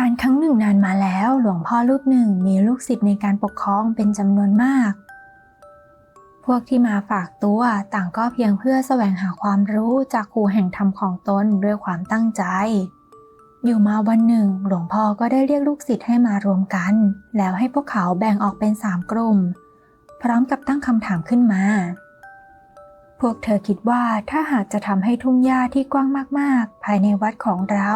การครั้งหนึ่งนานมาแล้ว หลวงพ่อรูปหนึ่งมีลูกศิษย์ในการปกครองเป็นจำนวนมาก พวกที่มาฝากตัวต่างก็เพียงเพื่อแสวงหาความรู้จากครูแห่งธรรมของตนด้วยความตั้งใจ อยู่มาวันหนึ่ง หลวงพ่อก็ได้เรียกลูกศิษย์ให้มารวมกัน แล้วให้พวกเขาแบ่งออกเป็นสามกลุ่ม พร้อมกับตั้งคำถามขึ้นมา พวกเธอคิดว่าถ้าหากจะทำให้ทุ่งหญ้าที่กว้างมากๆ ภายในวัดของเรา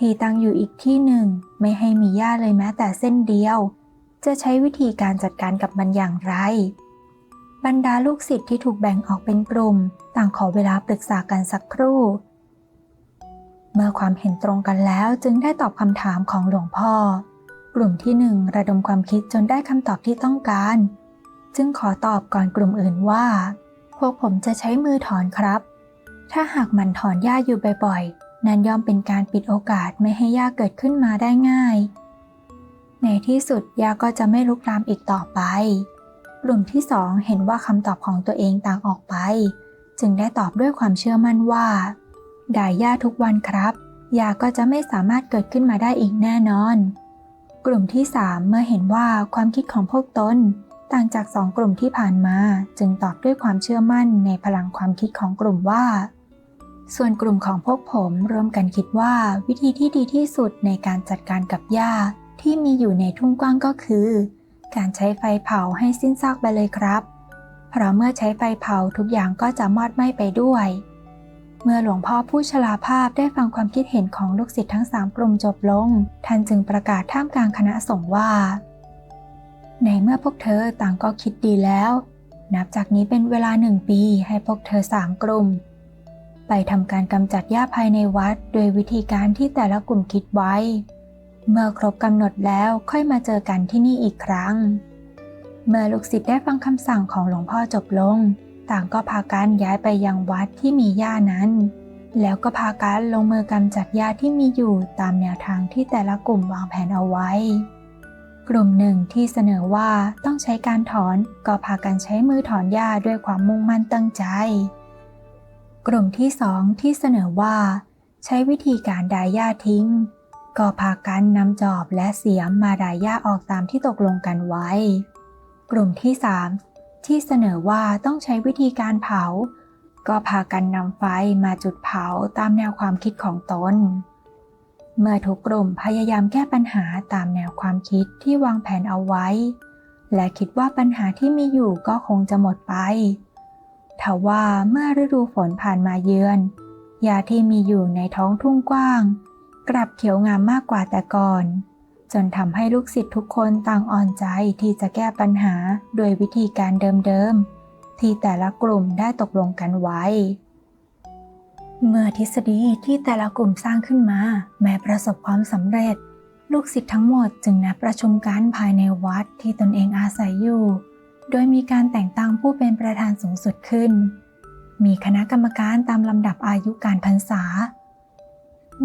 ที่ตั้งอยู่อีกที่หนึ่ง ไม่ให้มีหญ้าเลยแม้แต่เส้นเดียว จะใช้วิธีการจัดการกับมันอย่างไร บรรดาลูกศิษย์ที่ถูกแบ่งออกเป็นกลุ่ม ต่างขอเวลาปรึกษากันสักครู่ เมื่อความเห็นตรงกันแล้วจึงได้ตอบคำถามของหลวงพ่อ กลุ่มที่หนึ่งระดมความคิดจนได้คำตอบที่ต้องการ จึงขอตอบก่อนกลุ่มอื่นว่า พวกผมจะใช้มือถอนครับ ถ้าหากมันถอนหญ้าอยู่บ่อย นั้นย่อมเป็นการปิดโอกาสไม่ให้หญ้าเกิดขึ้นมาได้ง่าย ในที่สุดหญ้าก็จะไม่ลุกลามอีกต่อไป กลุ่มที่สองเห็นว่าคำตอบของตัวเองต่างออกไป จึงได้ตอบด้วยความเชื่อมั่นว่า ด่ายาทุกวันครับหญ้าก็จะไม่สามารถเกิดขึ้นมาได้อีกแน่นอน กลุ่มที่สามเมื่อเห็นว่าความคิดของพวกตนต่างจากสองกลุ่มที่ผ่านมา จึงตอบด้วยความเชื่อมั่นในพลังความคิดของกลุ่มว่า ส่วนกลุ่มของพวกผมร่วมกันคิดว่าวิธีที่ดีที่สุดในการจัดการกับหญ้าที่มีอยู่ในทุ่งกว้างก็คือ การใช้ไฟเผาให้สิ้นซากไปเลยครับ เพราะเมื่อใช้ไฟเผาทุกอย่างก็จะมอดไหม้ไปด้วย เมื่อหลวงพ่อผู้ชราภาพได้ฟังความคิดเห็นของลูกศิษย์ทั้งสามกลุ่มจบลง ท่านจึงประกาศท่ามกลางคณะสงฆ์ว่า ในเมื่อพวกเธอต่างก็คิดดีแล้ว นับจากนี้เป็นเวลาหนึ่งปีให้พวกเธอสามกลุ่ม ไปทำการกำจัดหญ้าภายในวัด โดยวิธีการที่แต่ละกลุ่มคิดไว้ เมื่อครบกำหนดแล้วค่อยมาเจอกันที่นี่อีกครั้ง เมื่อลูกศิษย์ได้ฟังคำสั่งของหลวงพ่อจบลง ต่างก็พากันย้ายไปยังวัดที่มีหญ้านั้น แล้วก็พากันลงมือกำจัดหญ้าที่มีอยู่ตามแนวทางที่แต่ละกลุ่มวางแผนเอาไว้ กลุ่มหนึ่งที่เสนอว่าต้องใช้การถอนก็พากันใช้มือถอนหญ้าด้วยความมุ่งมั่นตั้งใจ กลุ่มที่สองที่เสนอว่า ใช้วิธีการดายหญ้าทิ้ง ก็พากันนำจอบและเสียมมาดายหญ้าออกตามที่ตกลงกันไว้ กลุ่มที่สามที่เสนอว่าต้องใช้วิธีการเผา ก็พากันนำไฟมาจุดเผาตามแนวความคิดของตน เมื่อทุกกลุ่มพยายามแก้ปัญหาตามแนวความคิดที่วางแผนเอาไว้ และคิดว่าปัญหาที่มีอยู่ก็คงจะหมดไป ทว่าเมื่อฤดูฝนผ่านมาเยือนยาที่มีอยู่ในท้องทุ่งกว้าง กลับเขียวงามมากกว่าแต่ก่อน จนทำให้ลูกศิษย์ทุกคนต่างอ่อนใจที่จะแก้ปัญหาโดยวิธีการเดิมๆ ที่แต่ละกลุ่มได้ตกลงกันไว้ เมื่อทฤษฎีที่แต่ละกลุ่มสร้างขึ้นมา แม้ประสบความสำเร็จ ลูกศิษย์ทั้งหมดจึงนัดประชุมกันภายในวัดที่ตนเองอาศัยอยู่ โดยมีการแต่งตั้งผู้เป็นประธานสูงสุดขึ้น มีคณะกรรมการตามลำดับอายุการพรรษา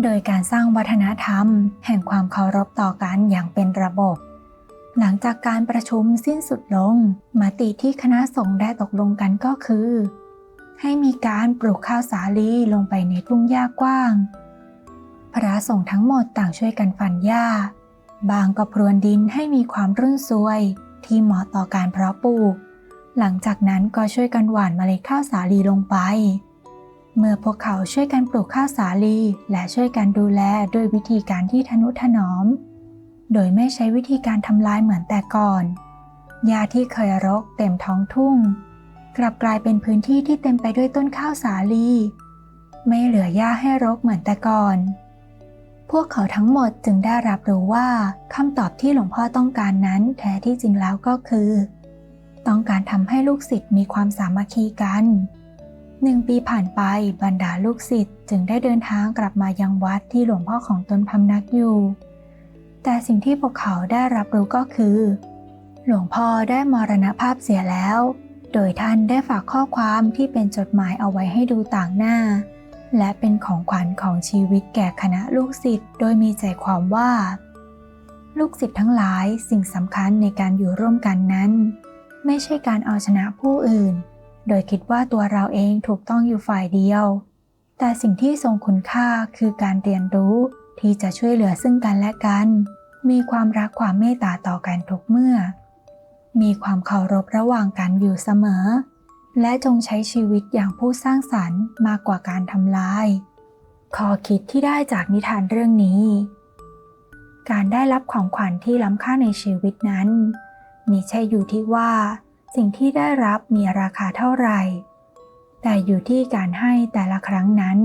โดยการสร้างวัฒนธรรม แห่งความเคารพต่อกันอย่างเป็นระบบ หลังจากการประชุมสิ้นสุดลงมติที่คณะสงฆ์ได้ตกลงกันก็คือ ให้มีการปลูกข้าวสาลีลงไปในทุ่งหญ้ากว้าง พระสงฆ์ทั้งหมดต่างช่วยกันฝันหญ้า บางก็พรวนดินให้มีความรุ่นซวย ที่เหมาะต่อการเพาะปลูก หลังจากนั้นก็ช่วยกันหว่านเมล็ดข้าวสาลีลงไป เมื่อพวกเขาช่วยกันปลูกข้าวสาลีและช่วยกันดูแลด้วยวิธีการที่ทนุถนอม โดยไม่ใช้วิธีการทำลายเหมือนแต่ก่อนหญ้าที่เคยรกเต็มท้องทุ่ง กลับกลายเป็นพื้นที่ที่เต็มไปด้วยต้นข้าวสาลี ไม่เหลือหญ้าให้รกเหมือนแต่ก่อน วกเขาทั้งหมดจึงได้รับรู้ว่าคำตอบที่หลวงพ่อต้องการนั้นแท้ที่จริงแล้วก็คือ ต้องการทำให้ลูกศิษย์มีความสามัคคีกันหนึ่งปีผ่านไปบรรดาลูกศิษย์จึงได้เดินทางกลับมายังวัดที่หลวงพ่อของตนพำนักอยู่ แต่สิ่งที่พวกเขาได้รับรู้ก็คือ หลวงพ่อได้มรณภาพเสียแล้ว โดยท่านได้ฝากข้อความที่เป็นจดหมายเอาไว้ให้ดูต่างหน้า และเป็นของขวัญของชีวิตแก่คณะลูกศิษย์โดยมีใจความว่า ลูกศิษย์ทั้งหลายสิ่งสำคัญในการอยู่ร่วมกันนั้น ไม่ใช่การเอาชนะผู้อื่น โดยคิดว่าตัวเราเองถูกต้องอยู่ฝ่ายเดียว แต่สิ่งที่ทรงคุณค่าคือการเรียนรู้ที่จะช่วยเหลือซึ่งกันและกัน มีความรักความเมตตาต่อกันทุกเมื่อ มีความเคารพระหว่างกันอยู่เสมอ และจงใช้ชีวิตอย่างผู้สร้างสรรค์มากกว่าการทำลายข้อคิดที่ได้จากนิทานเรื่องนี้ การได้รับของขวัญที่ล้ำค่าในชีวิตนั้นมิใช่อยู่ที่ว่า สิ่งที่ได้รับมีราคาเท่าไหร่ แต่อยู่ที่การให้แต่ละครั้งนั้น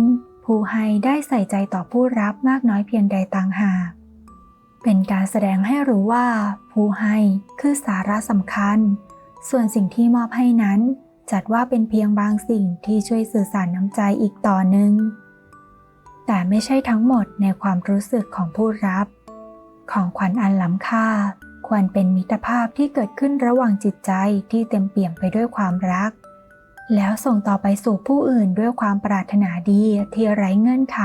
ผู้ให้ได้ใส่ใจต่อผู้รับมากน้อยเพียงใดต่างหากเป็นการแสดงให้รู้ว่า ผู้ให้คือสาระสำคัญ ส่วนสิ่งที่มอบให้นั้น จัดว่าเป็นเพียงบางสิ่งที่ช่วยสื่อสารน้ำใจอีกต่อหนึ่งแต่ไม่ใช่ทั้งหมดในความรู้สึกของผู้รับ ของขวัญอันล้ำค่า ควรเป็นมิตรภาพที่เกิดขึ้นระหว่างจิตใจที่เต็มเปี่ยมไปด้วยความรัก แล้วส่งต่อไปสู่ผู้อื่นด้วยความปรารถนาดีที่ไร้เงื่อนไข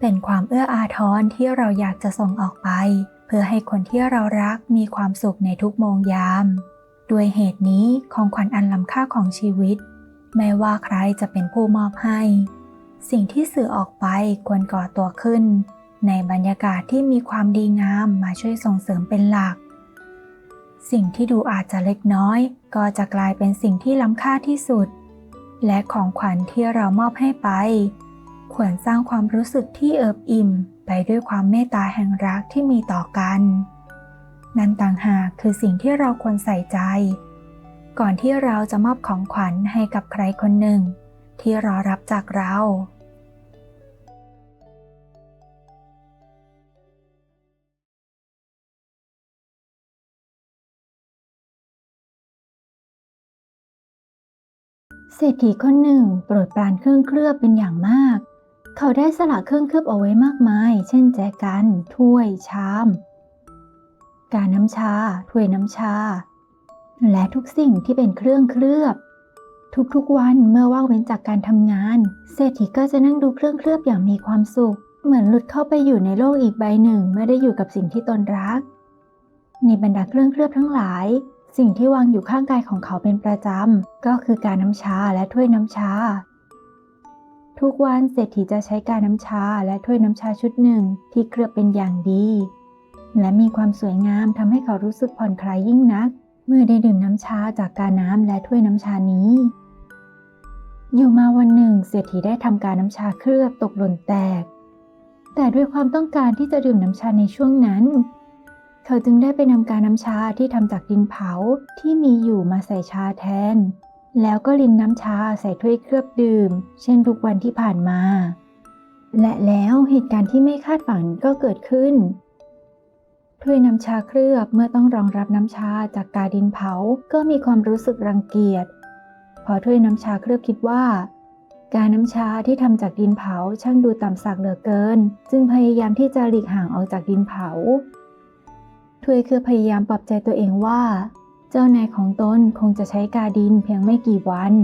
เป็นความเอื้ออาทรที่เราอยากจะส่งออกไป เพื่อให้คนที่เรารักมีความสุขในทุกโมงยาม ด้วยเหตุนี้ของขวัญอันล้ำค่าของชีวิตไม่ว่าใครจะเป็นผู้มอบให้ สิ่งที่สื่อออกไปควรก่อตัวขึ้น ในบรรยากาศที่มีความดีงามมาช่วยส่งเสริมเป็นหลัก สิ่งที่ดูอาจจะเล็กน้อย ก็จะกลายเป็นสิ่งที่ล้ำค่าที่สุด และของขวัญที่เรามอบให้ไป ควรสร้างความรู้สึกที่เอิบอิ่ม ไปด้วยความเมตตาแห่งรักที่มีต่อกัน นั่นต่างหากคือสิ่งที่เราควรใส่ใจ ก่อนที่เราจะมอบของขวัญให้กับใครคนหนึ่ง ที่รอรับจากเราเศรษฐีคนหนึ่งโปรดปรานเครื่องเคลือบเป็นอย่างมาก เขาได้สละเครื่องเคลือบเอาไว้มากมาย เช่นแจกัน ถ้วย ชาม กาน้ำชา ถ้วยน้ำชา และทุกสิ่งที่เป็นเครื่องเคลือบ ทุกๆวันเมื่อว่างเว้นจากการทำงาน เศรษฐีก็จะนั่งดูเครื่องเคลือบอย่างมีความสุข เหมือนหลุดเข้าไปอยู่ในโลกอีกใบหนึ่งเมื่อได้อยู่กับสิ่งที่ตนรัก ในบรรดาเครื่องเคลือบทั้งหลาย สิ่งที่วางอยู่ข้างกายของเขาเป็นประจำก็คือการน้ำชาและถ้วยน้ำชา ทุกวันเศรษฐีจะใช้การน้ำชาและถ้วยน้ำชาชุดหนึ่งที่เคลือบเป็นอย่างดี และมีความสวยงามทำให้เขารู้สึกผ่อนคลายยิ่งนัก เมื่อได้ดื่มน้ำชาจากกาน้ำและถ้วยน้ำชานี้ อยู่มาวันหนึ่งเศรษฐีได้ทำการน้ำชาเคลือบตกหล่นแตก แต่ด้วยความต้องการที่จะดื่มน้ำชาในช่วงนั้น เขาจึงได้ไปนำการน้ำชาที่ทำจากดินเผาที่มีอยู่มาใส่ชาแทน แล้วก็รินน้ำชาใส่ถ้วยเคลือบดื่ม เช่นทุกวันที่ผ่านมา และแล้วเหตุการณ์ที่ไม่คาดฝันก็เกิดขึ้น ถ้วยน้ำชาเคลือบเมื่อต้องรองรับน้ำชาจากกาดินเผา ก็มีความรู้สึกรังเกียจ พอถ้วยน้ำชาเคลือบคิดว่า การน้ำชาที่ทำจากดินเผาช่างดูต่ำสักเหลือเกิน จึงพยายามที่จะหลีกห่างออกจากดินเผาถ้วยคือพยายามปรับใจตัวเองว่า เจ้านายของตนคงจะใช้กาดินเพียงไม่กี่วัน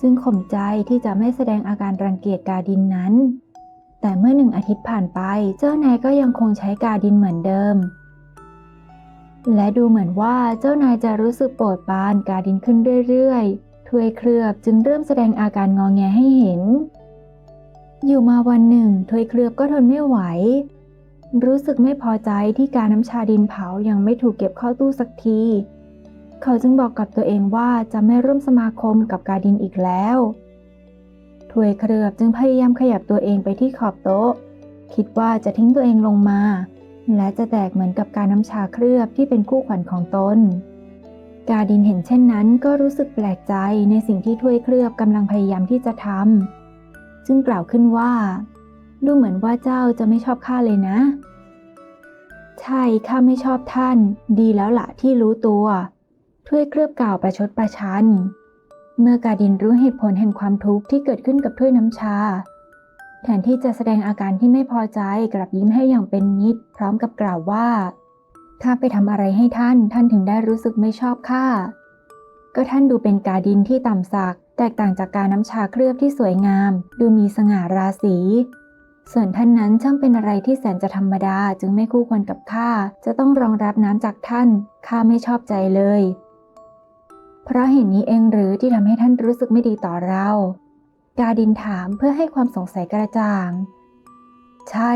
จึงข่มใจที่จะไม่แสดงอาการรังเกียจกาดินนั้น แต่เมื่อหนึ่งอาทิตย์ผ่านไป เจ้านายก็ยังคงใช้กาดินเหมือนเดิม และดูเหมือนว่าเจ้านายจะรู้สึกโปรดปานกาดินขึ้นเรื่อยๆถ้วยเคลือบจึงเริ่มแสดงอาการงอแงให้เห็น อยู่มาวันหนึ่งถ้วยเคลือบก็ทนไม่ไหว รู้สึกไม่พอใจที่การน้ำชาดินเผายังไม่ถูกเก็บเข้าตู้สักที เขาจึงบอกกับตัวเองว่าจะไม่ร่วมสมาคมกับกาดินอีกแล้วถวยเคลือบจึงพยายามขยับตัวเองไปที่ขอบโต๊ะ คิดว่าจะทิ้งตัวเองลงมา และจะแตกเหมือนกับการน้ำชาเคลือบที่เป็นคู่ขวัญของตน กาดินเห็นเช่นนั้นก็รู้สึกแปลกใจในสิ่งที่ถ้วยเคลือบกำลังพยายามที่จะทำจึงกล่าวขึ้นว่า ดูเหมือนว่าเจ้าจะไม่ชอบข้าเลยนะ ใช่ข้าไม่ชอบท่าน ดีแล้วละที่รู้ตัวถ้วยเคลือบกล่าวประชดประชัน เมื่อกาดินรู้เหตุผลแห่งความทุกข์ที่เกิดขึ้นกับถ้วยน้ำชา แทนที่จะแสดงอาการที่ไม่พอใจกลับยิ้มให้อย่างเป็นมิตร พร้อมกับกล่าวว่า ถ้าไปทำอะไรให้ท่าน ท่านถึงได้รู้สึกไม่ชอบข้าก็ท่านดูเป็นกาดินที่ต่ำสัก แตกต่างจากการน้ำชาเคลือบที่สวยงาม ดูมีสง่าราศี ส่วนท่านนั้นช่างเป็นอะไรที่แสนจะธรรมดาจึงไม่คู่ควรกับข้าจะต้องรองรับน้ำจากท่านข้าไม่ชอบใจเลย เพราะเห็นนี้เองหรือที่ทำให้ท่านรู้สึกไม่ดีต่อเรา กาดินถามเพื่อให้ความสงสัยกระจ่าง ใช่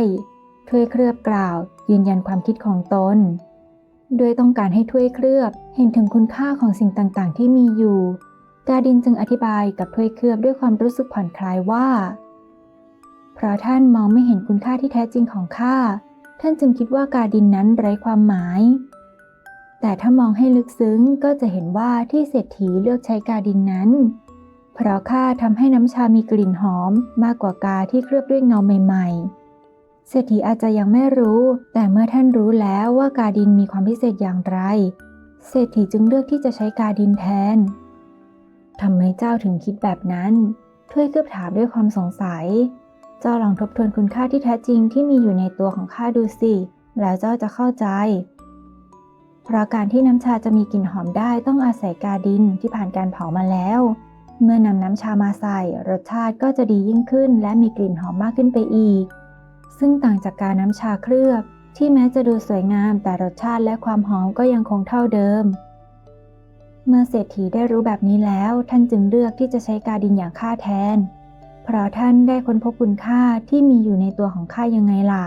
ถ้วยเคลือบกล่าว ยืนยันความคิดของตน โดยต้องการให้ถ้วยเคลือบเห็นถึงคุณค่าของสิ่งต่างๆ ที่มีอยู่ กาดินจึงอธิบายกับถ้วยเคลือบด้วยความรู้สึกผ่อนคลายว่า เพราะท่านมองไม่เห็นคุณค่าที่แท้จริงของข้า ท่านจึงคิดว่ากาดินนั้นไร้ความหมาย แต่ถ้ามองให้ลึกซึ้งก็จะเห็นว่าที่เศรษฐีเลือกใช้กาดินนั้น เพราะข้าทำให้น้ำชามีกลิ่นหอมมากกว่ากาที่เคลือบด้วยเงาใหม่ ๆ เศรษฐีอาจจะยังไม่รู้ แต่เมื่อท่านรู้แล้วว่ากาดินมีความพิเศษอย่างไร เศรษฐีจึงเลือกที่จะใช้กาดินแทนทำไมเจ้าถึงคิดแบบนั้นถ้วยเคลือบถามด้วยความสงสัย เจ้าลองทบทวนคุณค่าที่แท้จริงที่มีอยู่ในตัวของข้าดูสิ แล้วเจ้าจะเข้าใจ เพราะการที่น้ำชาจะมีกลิ่นหอมได้ต้องอาศัยกาดินที่ผ่านการเผามาแล้ว เมื่อนำน้ำชามาใส่ รสชาติก็จะดียิ่งขึ้น และมีกลิ่นหอมมากขึ้นไปอีก ซึ่งต่างจากการน้ำชาเคลือบ ที่แม้จะดูสวยงามแต่รสชาติและความหอมก็ยังคงเท่าเดิม เมื่อเศรษฐีได้รู้แบบนี้แล้ว ท่านจึงเลือกที่จะใช้กาดินอย่างข้าแทน เพราะท่านได้ค้นพบคุณค่าที่มีอยู่ในตัวของข้ายังไงล่ะ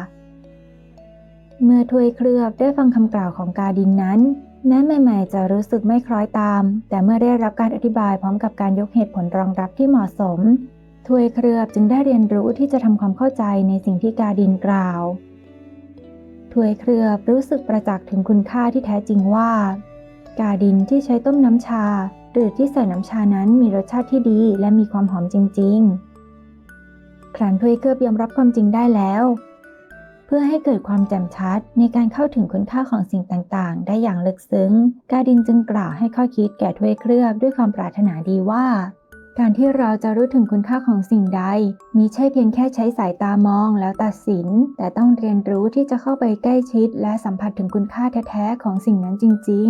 เมื่อถ้วยเคลือบได้ฟังคำกล่าวของกาดินนั้น แม้ใหม่ๆ จะรู้สึกไม่คล้อยตาม แต่เมื่อได้รับการอธิบายพร้อมกับการยกเหตุผลรองรับที่เหมาะสมถวยเคลือบจึงได้เรียนรู้ที่จะทำความเข้าใจในสิ่งที่กาดินกล่าวถวยเคลือบรู้สึกประจักษ์ถึงคุณค่าที่แท้จริงว่า กาดินที่ใช้ต้มน้ำชา หรือที่ใส่น้ำชานั้นมีรสชาติที่ดีและมีความหอมจริง ๆ ครั้นถวยเคลือบยอมรับความจริงได้แล้ว เพื่อให้เกิดความแจ่มชัด ในการเข้าถึงคุณค่าของสิ่งต่างๆ ได้อย่างลึกซึ้ง กาดินจึงกล่าวให้ข้อคิดแก่ถ้วยเคลือบด้วยความปรารถนาดีว่า การที่เราจะรู้ถึงคุณค่าของสิ่งใด มีใช่เพียงแค่ใช้สายตามองแล้วตัดสิน แต่ต้องเรียนรู้ที่จะเข้าไปใกล้ชิด และสัมผัสถึงคุณค่าแท้ๆของสิ่งนั้นจริง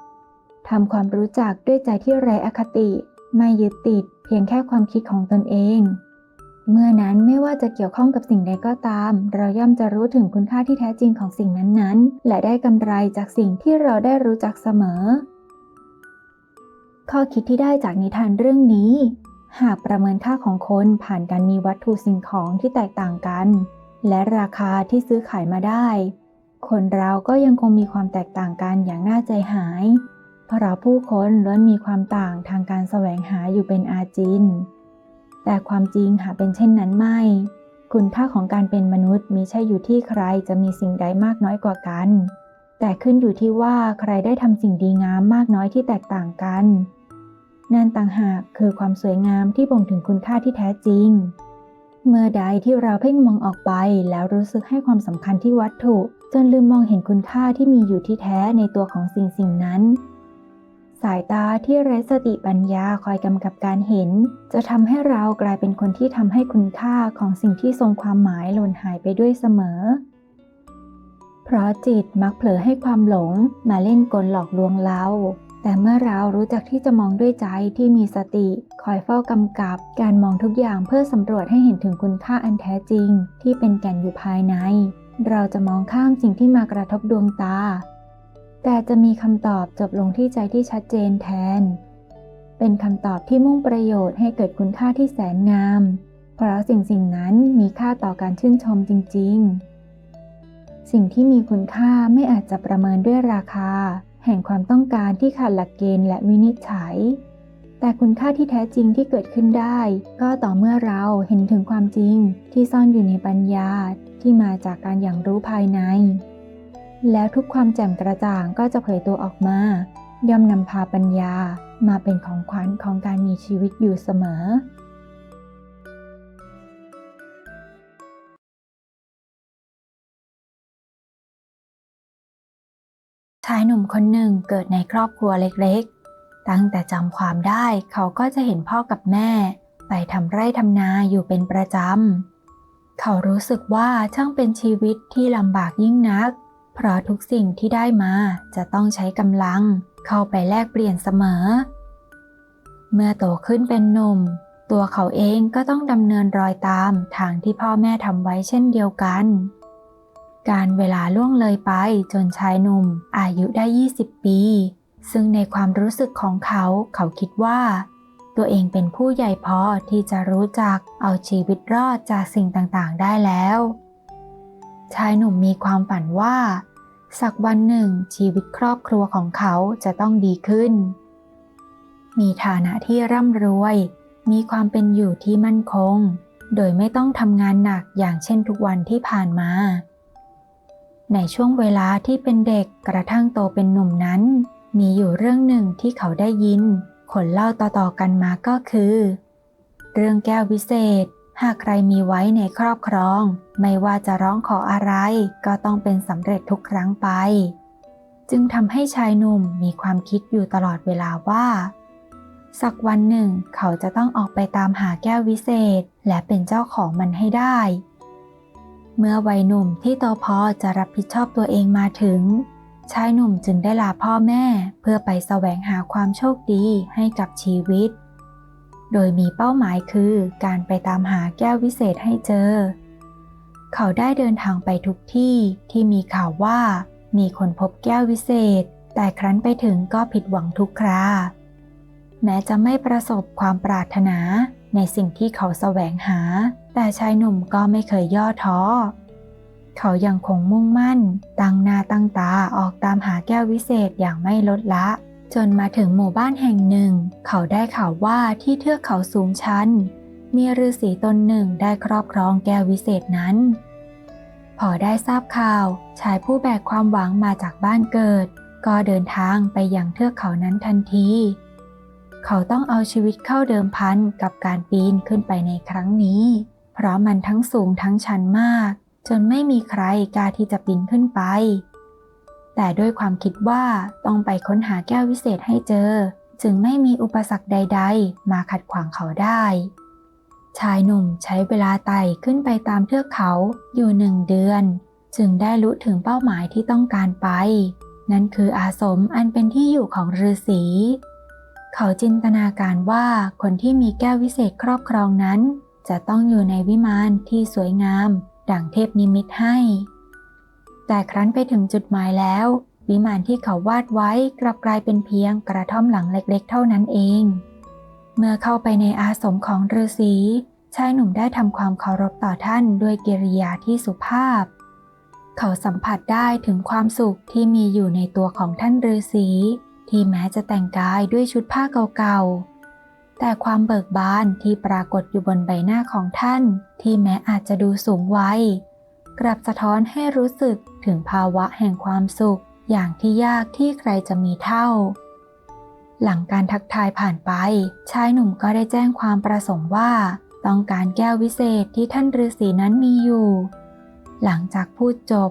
ๆทำความรู้จักด้วยใจที่ไร้อคติ ไม่ยึดติด เพียงแค่ความคิดของตนเอง เมื่อนั้นไม่ว่าจะเกี่ยวข้องกับสิ่งใดก็ตาม เราย่อมจะรู้ถึงคุณค่าที่แท้จริงของสิ่งนั้นๆ และได้กำไรจากสิ่งที่เราได้รู้จักเสมอ ข้อคิดที่ได้จากนิทานเรื่องนี้ หากประเมินค่าของคนผ่านการมีวัตถุสิ่งของที่แตกต่างกัน และราคาที่ซื้อขายมาได้ คนเราก็ยังคงมีความแตกต่างกันอย่างน่าใจหาย เพราะผู้คนล้วนมีความต่างทางการแสวงหาอยู่เป็นอาจิน แต่ความจริงหากเป็นเช่นนั้นไม่ คุณค่าของการเป็นมนุษย์มีใช่อยู่ที่ใครจะมีสิ่งใดมากน้อยกว่ากัน แต่ขึ้นอยู่ที่ว่าใครได้ทำสิ่งดีงามมากน้อยที่แตกต่างกันนั่นต่างหากคือความสวยงามที่บ่งถึงคุณค่าที่แท้จริง เมื่อใดที่เราเพ่งมองออกไปแล้วรู้สึกให้ความสำคัญที่วัตถุ จนลืมมองเห็นคุณค่าที่มีอยู่ที่แท้ในตัวของสิ่งสิ่งนั้น สายตาที่ไร้สติปัญญาคอยกำกับการเห็น จะทำให้เรากลายเป็นคนที่ทำให้คุณค่าของสิ่งที่ทรงความหมายหล่นหายไปด้วยเสมอ เพราะจิตมักเผลอให้ความหลงมาเล่นกลหลอกลวงเรา แต่เมื่อเรารู้จักที่จะมองด้วยใจที่มีสติ คอยเฝ้ากำกับการมองทุกอย่างเพื่อสำรวจให้เห็นถึงคุณค่าอันแท้จริง ที่เป็นแก่นอยู่ภายใน เราจะมองข้ามสิ่งที่มากระทบดวงตา แต่จะมีคำตอบจบลงที่ใจที่ชัดเจนแทน เป็นคำตอบที่มุ่งประโยชน์ให้เกิดคุณค่าที่แสนงาม เพราะสิ่งสิ่งนั้นมีค่าต่อการชื่นชมจริง ๆ สิ่งที่มีคุณค่าไม่อาจจะประเมินด้วยราคา แห่งความต้องการที่ขาดหลักเกณฑ์และวินิจฉัย แต่คุณค่าที่แท้จริงที่เกิดขึ้นได้ ก็ต่อเมื่อเราเห็นถึงความจริงที่ซ่อนอยู่ในปัญญาที่มาจากการอย่างรู้ภายใน แล้วทุกความแจ่มกระจ่างก็จะเผยตัวออกมา ย่อมนำพาปัญญามาเป็นของขวัญของการมีชีวิตอยู่เสมอชายหนุ่มคนหนึ่งเกิดในครอบครัวเล็กๆ ตั้งแต่จำความได้เขาก็จะเห็นพ่อกับแม่ ไปทำไร่ทำนาอยู่เป็นประจำ เขารู้สึกว่าช่างเป็นชีวิตที่ลำบากยิ่งนัก เพราะทุกสิ่งที่ได้มาจะต้องใช้กำลังเข้าไปแลกเปลี่ยนเสมอ เมื่อโตขึ้นเป็นหนุ่ม ตัวเขาเองก็ต้องดำเนินรอยตามทางที่พ่อแม่ทำไว้เช่นเดียวกัน การเวลาล่วงเลยไปจนชายหนุ่มอายุได้ 20 ปี ซึ่งในความรู้สึกของเขาเขาคิดว่า ตัวเองเป็นผู้ใหญ่พอที่จะรู้จักเอาชีวิตรอดจากสิ่งต่างๆ ได้แล้ว ชายหนุ่มมีความฝันว่า สักวันหนึ่งชีวิตครอบครัวของเขาจะต้องดีขึ้น มีฐานะที่ร่ำรวย มีความเป็นอยู่ที่มั่นคง โดยไม่ต้องทำงานหนักอย่างเช่นทุกวันที่ผ่านมา ในช่วงเวลาที่เป็นเด็กกระทั่งโตเป็นหนุ่มนั้น มีอยู่เรื่องหนึ่งที่เขาได้ยินคนเล่าต่อๆกันมาก็คือ เรื่องแก้ววิเศษ หากใครมีไว้ในครอบครอง ไม่ว่าจะร้องขออะไร ก็ต้องเป็นสำเร็จทุกครั้งไป จึงทำให้ชายหนุ่มมีความคิดอยู่ตลอดเวลาว่า สักวันหนึ่ง เขาจะต้องออกไปตามหาแก้ววิเศษ และเป็นเจ้าของมันให้ได้ เมื่อวัยหนุ่มที่โตพอจะรับผิดชอบตัวเองมาถึง ชายหนุ่มจึงได้ลาพ่อแม่เพื่อไปแสวงหาความโชคดีให้กับชีวิต โดยมีเป้าหมายคือการไปตามหาแก้ววิเศษให้เจอ เขาได้เดินทางไปทุกที่ที่มีข่าวว่ามีคนพบแก้ววิเศษ แต่ครั้นไปถึงก็ผิดหวังทุกครา แม้จะไม่ประสบความปรารถนาในสิ่งที่เขาแสวงหา แต่ชายหนุ่มก็ไม่เคยย่อท้อ เขายังคงมุ่งมั่น ตั้งหน้าตั้งตาออกตามหาแก้ววิเศษอย่างไม่ลดละ จนมาถึงหมู่บ้านแห่งหนึ่ง เขาได้ข่าวว่าที่เทือกเขาสูงชัน มีฤาษีตนหนึ่งได้ครอบครองแก้ววิเศษนั้น พอได้ทราบข่าว ชายผู้แบกความหวังมาจากบ้านเกิด ก็เดินทางไปยังเทือกเขานั้นทันที เขาต้องเอาชีวิตเข้าเดิมพันกับการปีนขึ้นไปในครั้งนี้ เพราะมันทั้งสูงทั้งชันมาก จนไม่มีใครกล้าที่จะปีนขึ้นไป แต่ด้วยความคิดว่าต้องไปค้นหาแก้ววิเศษให้เจอ จึงไม่มีอุปสรรคใด ๆ มาขัดขวางเขาได้ ชายหนุ่มใช้เวลาไต่ขึ้นไปตามเทือกเขาอยู่หนึ่งเดือน จึงได้รู้ถึงเป้าหมายที่ต้องการไป นั่นคืออาสมอันเป็นที่อยู่ของฤาษีเขาจินตนาการว่าคนที่มีแก้ววิเศษครอบครองนั้น จะต้องอยู่ในวิมานที่สวยงาม ดั่งเทพนิมิตให้ แต่ครั้นไปถึงจุดหมายแล้ว วิมานที่เขาวาดไว้กลับกลายเป็นเพียงกระท่อมหลังเล็กๆ เท่านั้นเอง เมื่อเข้าไปในอาสมของฤาษีชายหนุ่มได้ทำความเคารพต่อท่านด้วยกิริยาที่สุภาพ เขาสัมผัสได้ถึงความสุขที่มีอยู่ในตัวของท่านฤาษีที่แม้จะแต่งกายด้วยชุดผ้าเก่าๆ แต่ความเบิกบานที่ปรากฏอยู่บนใบหน้าของท่าน ที่แม้อาจจะดูสูงวัย กลับสะท้อนให้รู้สึกถึงภาวะแห่งความสุข อย่างที่ยากที่ใครจะมีเท่า หลังการทักทายผ่านไป ชายหนุ่มก็ได้แจ้งความประสงค์ว่า ต้องการแก้ววิเศษที่ท่านฤาษีนั้นมีอยู่ หลังจากพูดจบ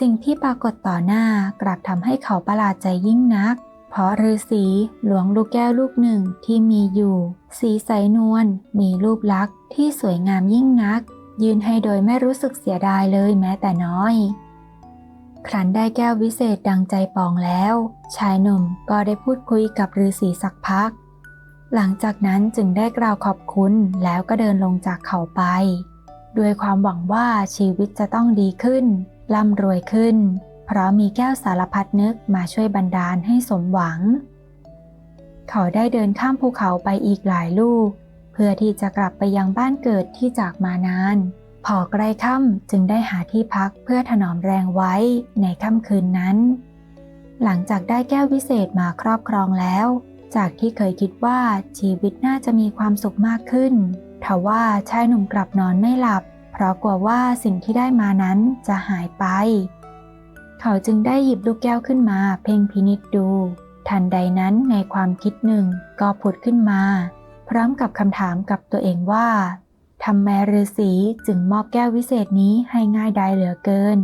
สิ่งที่ปรากฏต่อหน้ากลับทำให้เขาประหลาดใจยิ่งนักเพราะฤาษีหลวงลูกแก้วลูกหนึ่งที่มีอยู่ สีใสนวลมีรูปลักษณ์ที่สวยงามยิ่งนัก ยืนให้โดยไม่รู้สึกเสียดายเลยแม้แต่น้อย ครั้นได้แก้ววิเศษดังใจปองแล้ว ชายหนุ่มก็ได้พูดคุยกับฤาษีสักพัก หลังจากนั้นจึงได้กล่าวขอบคุณแล้วก็เดินลงจากเขาไป ด้วยความหวังว่าชีวิตจะต้องดีขึ้นร่ำรวยขึ้น เพราะมีแก้วสารพัดนึกมาช่วยบันดาลให้สมหวัง เขาได้เดินข้ามภูเขาไปอีกหลายลูก พื่อที่จะกลับไปยังบ้านเกิดที่จากมานาน พอใกล้ค่ำจึงได้หาที่พักเพื่อถนอมแรงไว้ในค่ำคืนนั้น หลังจากได้แก้ววิเศษมาครอบครองแล้ว จากที่เคยคิดว่าชีวิตน่าจะมีความสุขมากขึ้นทว่าชายหนุ่มกลับนอนไม่หลับ เพราะกลัวว่าสิ่งที่ได้มานั้นจะหายไป เขาจึงได้หยิบลูกแก้วขึ้นมา เพ่งพินิจดู ทันใดนั้นในความคิดหนึ่งก็ผุดขึ้นมา พร้อมกับคำถามกับตัวเองว่าทำไมฤาษีจึงมอบแก้ววิเศษนี้ให้ง่ายดายเหลือเกิน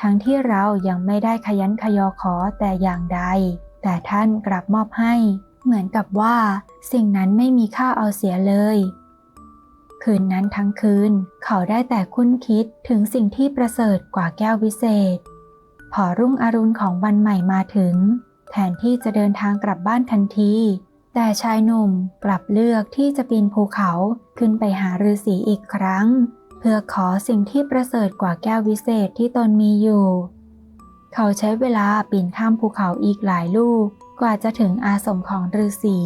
ทั้งที่เรายังไม่ได้ขยันขยอขอแต่อย่างใด แต่ท่านกลับมอบให้ เหมือนกับว่า สิ่งนั้นไม่มีค่าเอาเสียเลย คืนนั้นทั้งคืน เขาได้แต่คุ้นคิดถึงสิ่งที่ประเสริฐกว่าแก้ววิเศษ พอรุ่งอรุณของวันใหม่มาถึง แทนที่จะเดินทางกลับบ้านทันที แต่ชายหนุ่มกลับเลือกที่จะปีนภูเขาขึ้นไปหาฤาษีอีกครั้ง เพื่อขอสิ่งที่ประเสริฐกว่าแก้ววิเศษที่ตนมีอยู่ เขาใช้เวลาปีนข้ามภูเขาอีกหลายลูก กว่าจะถึงอาสมของฤาษี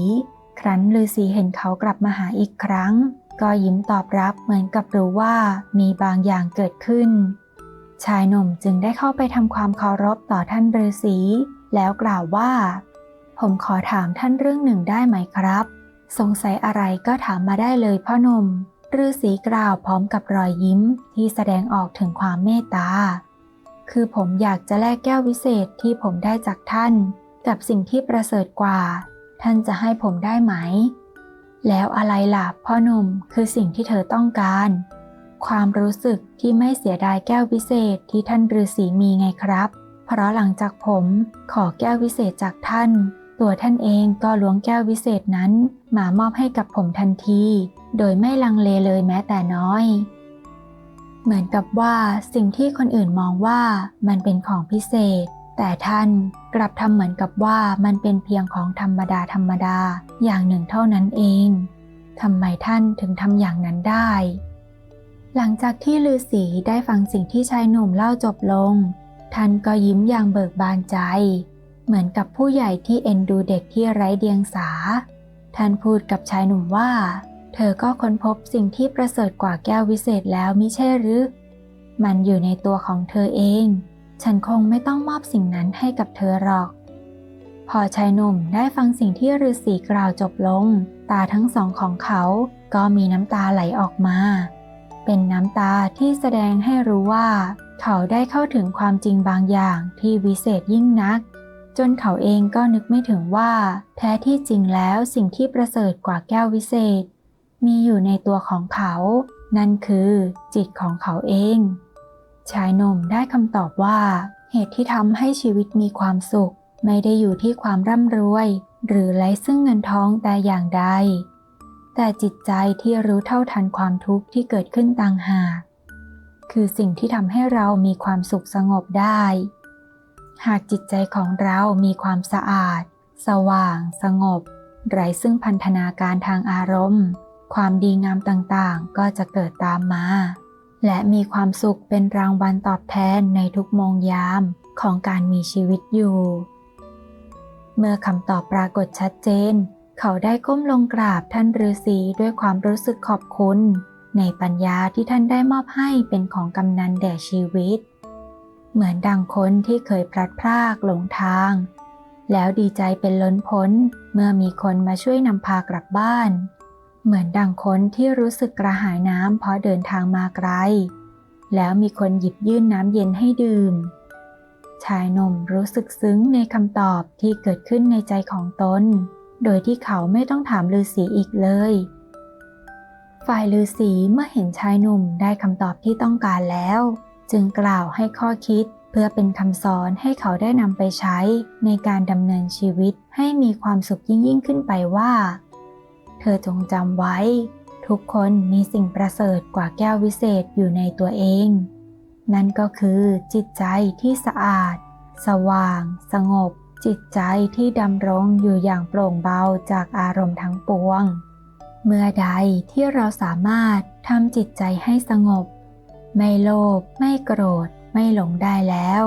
ครั้นฤาษีเห็นเขากลับมาหาอีกครั้ง ก็ยิ้มตอบรับเหมือนกับรู้ว่ามีบางอย่างเกิดขึ้น ชายหนุ่มจึงได้เข้าไปทำความเคารพต่อท่านฤาษีแล้วกล่าวว่า ผมขอถามท่านเรื่องหนึ่งได้ไหมครับ สงสัยอะไรก็ถามมาได้เลยพ่อหนุ่มฤาษีกล่าวพร้อมกับรอยยิ้มที่แสดงออกถึงความเมตตา คือผมอยากจะแลกแก้ววิเศษที่ผมได้จากท่าน กับสิ่งที่ประเสริฐกว่า ท่านจะให้ผมได้ไหม แล้วอะไรล่ะพ่อหนุ่มคือสิ่งที่เธอต้องการ ความรู้สึกที่ไม่เสียดายแก้ววิเศษที่ท่านฤาษีมีไงครับ เพราะหลังจากผมขอแก้ววิเศษจากท่าน ตัวท่านเองก็ล้วงแก้ววิเศษนั้นมามอบให้กับผมทันที โดยไม่ลังเลเลยแม้แต่น้อย เหมือนกับว่าสิ่งที่คนอื่นมองว่ามันเป็นของพิเศษ แต่ท่านกลับทำเหมือนกับว่ามันเป็นเพียงของธรรมดาธรรมดาอย่างหนึ่งเท่านั้นเองทำไมท่านถึงทำอย่างนั้นได้ หลังจากที่ฤาษีได้ฟังสิ่งที่ชายหนุ่มเล่าจบลง ท่านก็ยิ้มอย่างเบิกบานใจ เหมือนกับผู้ใหญ่ที่เอ็นดูเด็กที่ไร้เดียงสา ท่านพูดกับชายหนุ่มว่า เธอก็ค้นพบสิ่งที่ประเสริฐกว่าแก้ววิเศษแล้วมิใช่หรือ มันอยู่ในตัวของเธอเอง ฉันคงไม่ต้องมอบสิ่งนั้นให้กับเธอหรอก พอชายหนุ่มได้ฟังสิ่งที่ฤาษีกล่าวจบลง ตาทั้งสองของเขาก็มีน้ำตาไหลออกมา เป็นน้ำตาที่แสดงให้รู้ว่า เขาได้เข้าถึงความจริงบางอย่างที่วิเศษยิ่งนัก จนเขาเองก็นึกไม่ถึงว่า แท้ที่จริงแล้วสิ่งที่ประเสริฐกว่าแก้ววิเศษ มีอยู่ในตัวของเขา นั่นคือจิตของเขาเอง ชายหนุ่มได้คำตอบว่า เหตุที่ทำให้ชีวิตมีความสุข ไม่ได้อยู่ที่ความร่ำรวย หรือไร้ซึ่งเงินทองแต่อย่างใด แต่จิตใจที่รู้เท่าทันความทุกข์ที่เกิดขึ้นต่างหาก คือสิ่งที่ทำให้เรามีความสุขสงบได้ หากจิตใจของเรามีความสะอาด สว่าง สงบ ไร้ซึ่งพันธนาการทางอารมณ์ ความดีงามต่างๆ ก็จะเกิดตามมา และมีความสุขเป็นรางวัลตอบแทนในทุกโมงยามของการมีชีวิตอยู่ เมื่อคำตอบปรากฏชัดเจน เขาได้ก้มลงกราบท่านฤาษีด้วยความรู้สึกขอบคุณ ในปัญญาที่ท่านได้มอบให้เป็นของกำนันแด่ชีวิต เหมือนดังคนที่เคยพลัดพรากหลงทาง แล้วดีใจเป็นล้นพ้นเมื่อมีคนมาช่วยนำพากลับบ้าน เหมือนดังคนที่รู้สึกกระหายน้ำเพราะเดินทางมาไกล แล้วมีคนหยิบยื่นน้ำเย็นให้ดื่ม ชายหนุ่มรู้สึกซึ้งในคำตอบที่เกิดขึ้นในใจของตน โดยที่เขาไม่ต้องถามฤาษีอีกเลย ฝ่ายฤาษีเมื่อเห็นชายหนุ่มได้คำตอบที่ต้องการแล้ว จึงกล่าวให้ข้อคิดเพื่อเป็นคำสอนให้เขาได้นำไปใช้ในการดำเนินชีวิตให้มีความสุขยิ่งยิ่งขึ้นไปว่า เธอจงจำไว้ ทุกคนมีสิ่งประเสริฐกว่าแก้ววิเศษอยู่ในตัวเอง นั่นก็คือจิตใจที่สะอาด สว่าง สงบ จิตใจที่ดำรงอยู่อย่างโปร่งเบาจากอารมณ์ทั้งปวง เมื่อใดที่เราสามารถทำจิตใจให้สงบ ไม่โลภไม่โกรธ ไม่หลงได้แล้ว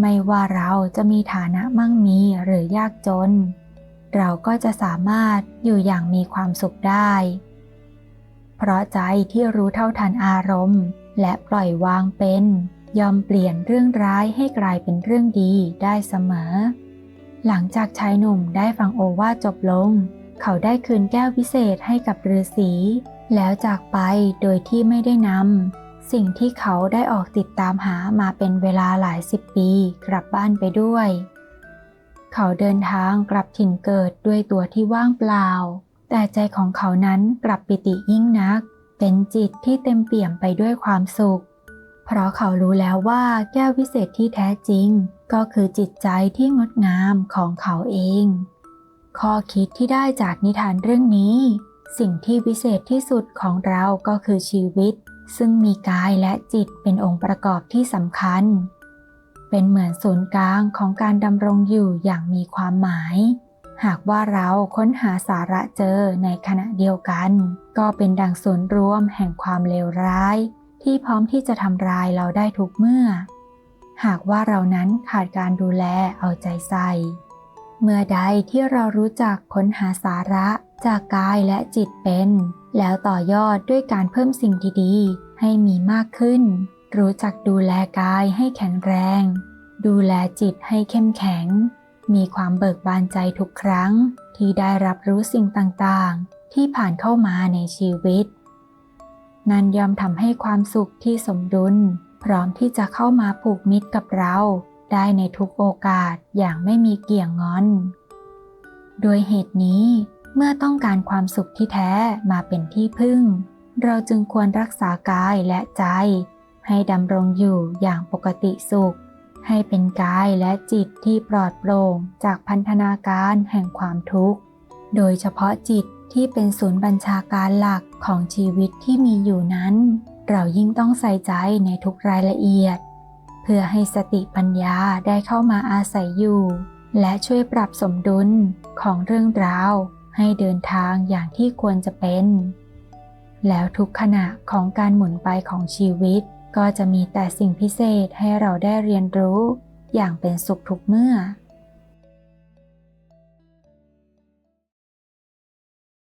ไม่ว่าเราจะมีฐานะมั่งมีหรือยากจน เราก็จะสามารถอยู่อย่างมีความสุขได้ เพราะใจที่รู้เท่าทันอารมณ์ และปล่อยวางเป็น ยอมเปลี่ยนเรื่องร้ายให้กลายเป็นเรื่องดีได้เสมอ หลังจากชายหนุ่มได้ฟังโอวาจบลง เขาได้คืนแก้วพิเศษให้กับฤาษีแล้วจากไปโดยที่ไม่ได้นำ สิ่งที่เขาได้ออกติดตามหามาเป็นเวลาหลายสิบปีกลับบ้านไปด้วย เขาเดินทางกลับถิ่นเกิดด้วยตัวที่ว่างเปล่า แต่ใจของเขานั้นกลับปิติยิ่งนัก เป็นจิตที่เต็มเปี่ยมไปด้วยความสุข เพราะเขารู้แล้วว่าแก้ววิเศษที่แท้จริง ก็คือจิตใจที่งดงามของเขาเอง ข้อคิดที่ได้จากนิทานเรื่องนี้ สิ่งที่วิเศษที่สุดของเราก็คือชีวิต ซึ่งมีกายและจิตเป็นองค์ประกอบที่สำคัญ เป็นเหมือนศูนย์กลางของการดำรงอยู่อย่างมีความหมาย หากว่าเราค้นหาสาระเจอในขณะเดียวกัน ก็เป็นดังศูนย์รวมแห่งความเลวร้าย ที่พร้อมที่จะทำลายเราได้ทุกเมื่อ หากว่าเรานั้นขาดการดูแลเอาใจใส่ เมื่อใดที่เรารู้จักค้นหาสาระจากกายและจิตเป็นแล้วต่อยอดด้วยการเพิ่มสิ่งดีๆ ให้มีมากขึ้น รู้จักดูแลกายให้แข็งแรง ดูแลจิตให้เข้มแข็ง มีความเบิกบานใจทุกครั้ง ที่ได้รับรู้สิ่งต่างๆ ที่ผ่านเข้ามาในชีวิต นั่นยอมทำให้ความสุขที่สมดุล พร้อมที่จะเข้ามาผูกมิตรกับเรา ได้ในทุกโอกาสอย่างไม่มีเกี่ยงงอน โดยเหตุนี้เมื่อต้องการความสุขที่แท้มาเป็นที่พึ่ง เราจึงควรรักษากายและใจ ให้ดำรงอยู่อย่างปกติสุข ให้เป็นกายและจิตที่ปลอดโปร่งจากพันธนาการแห่งความทุกข์ โดยเฉพาะจิตที่เป็นศูนย์บัญชาการหลักของชีวิตที่มีอยู่นั้น เรายิ่งต้องใส่ใจในทุกรายละเอียด เพื่อให้สติปัญญาได้เข้ามาอาศัยอยู่ และช่วยปรับสมดุลของเรื่องราว ให้เดินทางอย่างที่ควรจะเป็น แล้วทุกขณะของการหมุนไปของชีวิต ก็จะมีแต่สิ่งพิเศษให้เราได้เรียนรู้ อย่างเป็นสุขทุกเมื่อ